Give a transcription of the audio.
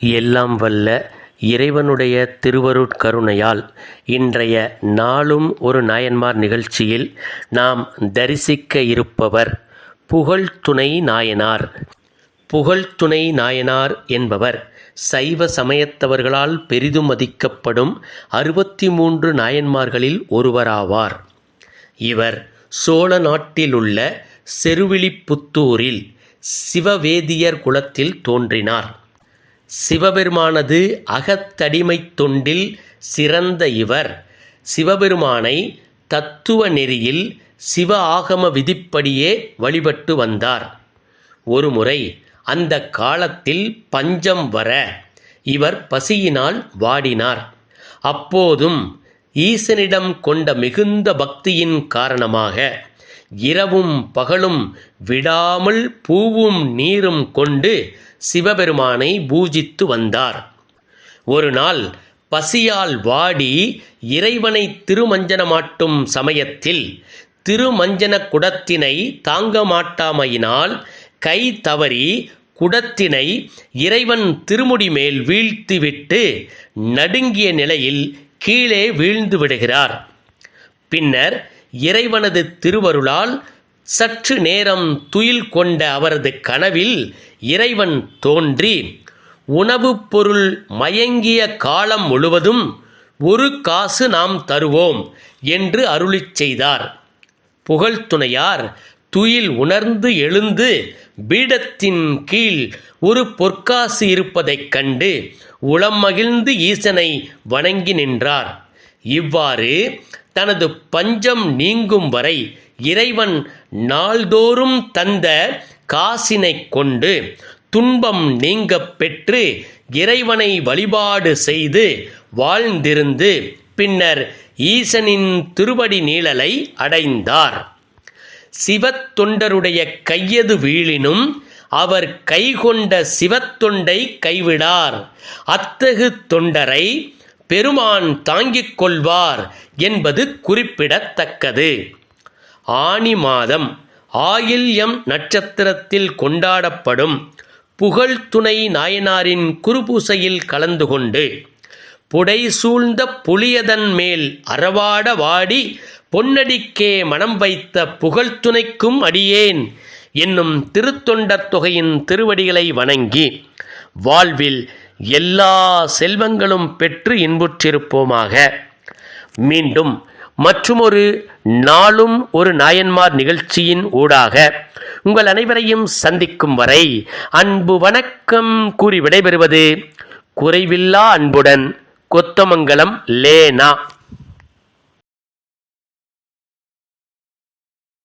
எல்லாம் வல்ல இறைவனுடைய திருவருட்கருணையால் இன்றைய நாளும் ஒரு நாயன்மார் நிகழ்ச்சியில் நாம் தரிசிக்க இருப்பவர் புகழ்துணை நாயனார். புகழ்துணை நாயனார் என்பவர் சைவ சமயத்தவர்களால் பெரிதும் மதிக்கப்படும் அறுபத்தி மூன்று நாயன்மார்களில் ஒருவராவார். இவர் சோழ நாட்டிலுள்ள செருவிழிப்புத்தூரில் சிவவேதியர் குலத்தில் தோன்றினார். சிவபெருமானது அகத்தடிமைத் தொண்டில் சிறந்த இவர். சிவபெருமானை தத்துவ நெறியில் சிவ ஆகம விதிப்படியே வழிபட்டு வந்தார். ஒருமுறை அந்த காலத்தில் பஞ்சம் வர இவர் பசியினால் வாடினார். அப்போதும் ஈசனிடம் கொண்ட மிகுந்த பக்தியின் காரணமாக இரவும் பகலும் விடாமல் பூவும் நீரும் கொண்டு சிவபெருமானை பூஜித்து வந்தார். ஒரு நாள் பசியால் வாடி இறைவனை திருமஞ்சனமாட்டும் சமயத்தில் திருமஞ்சன குடத்தினை தாங்க மாட்டாமையினால் கை தவறி குடத்தினை இறைவன் திருமுடி மேல் வீழ்த்திவிட்டு நடுங்கிய நிலையில் கீழே வீழ்ந்து விடுகிறார். பின்னர் இறைவனது திருவருளால் சற்று நேரம் துயில் கொண்ட அவரது கனவில் இறைவன் தோன்றி உணவுப் பொருள் மயங்கிய காலம் முழுவதும் ஒரு காசு நாம் தருவோம் என்று அருளிச் செய்தார். புகழ்துணையார் துயில் உணர்ந்து எழுந்து பீடத்தின் கீழ் ஒரு பொற்காசு இருப்பதைக் கண்டு உளம் மகிழ்ந்து ஈசனை வணங்கி நின்றார். இவ்வாறு தனது பஞ்சம் நீங்கும் வரை இறைவன் நாள்தோறும் தந்த காசினைக் கொண்டு துன்பம் நீங்கப் பெற்று இறைவனை வழிபாடு செய்து வாழ்ந்திருந்து பின்னர் ஈசனின் திருவடி நீழலை அடைந்தார். சிவத்தொண்டருடைய கையது வீழினும் அவர் கைகொண்ட சிவத்தொண்டை கைவிடார். அத்தகு தொண்டரை பெருமான் தாங்கிக் கொள்வார் என்பது குறிப்பிடத்தக்கது. ஆனி மாதம் ஆயில்யம் நட்சத்திரத்தில் கொண்டாடப்படும் புகழ்துணை நாயனாரின் குருபூசையில் கலந்து கொண்டு புடை சூழ்ந்த புலியதன் மேல் அறவாட வாடி பொன்னடிக்கே மனம் வைத்த புகழ்துணைக்கும் அடியேன் என்னும் திருத்தொண்டர் தொகையின் திருவடிகளை வணங்கி வாழ்வில் எல்லா செல்வங்களும் பெற்று இன்புற்றிருப்போமாக. மீண்டும் மற்றுமொரு நாளும் ஒரு நாயன்மார் நிகழ்ச்சியின் ஊடாக உங்கள் அனைவரையும் சந்திக்கும் வரை அன்பு வணக்கம் கூறி விடைபெறுவது குறைவில்லா அன்புடன் கொத்தமங்கலம் லேனா.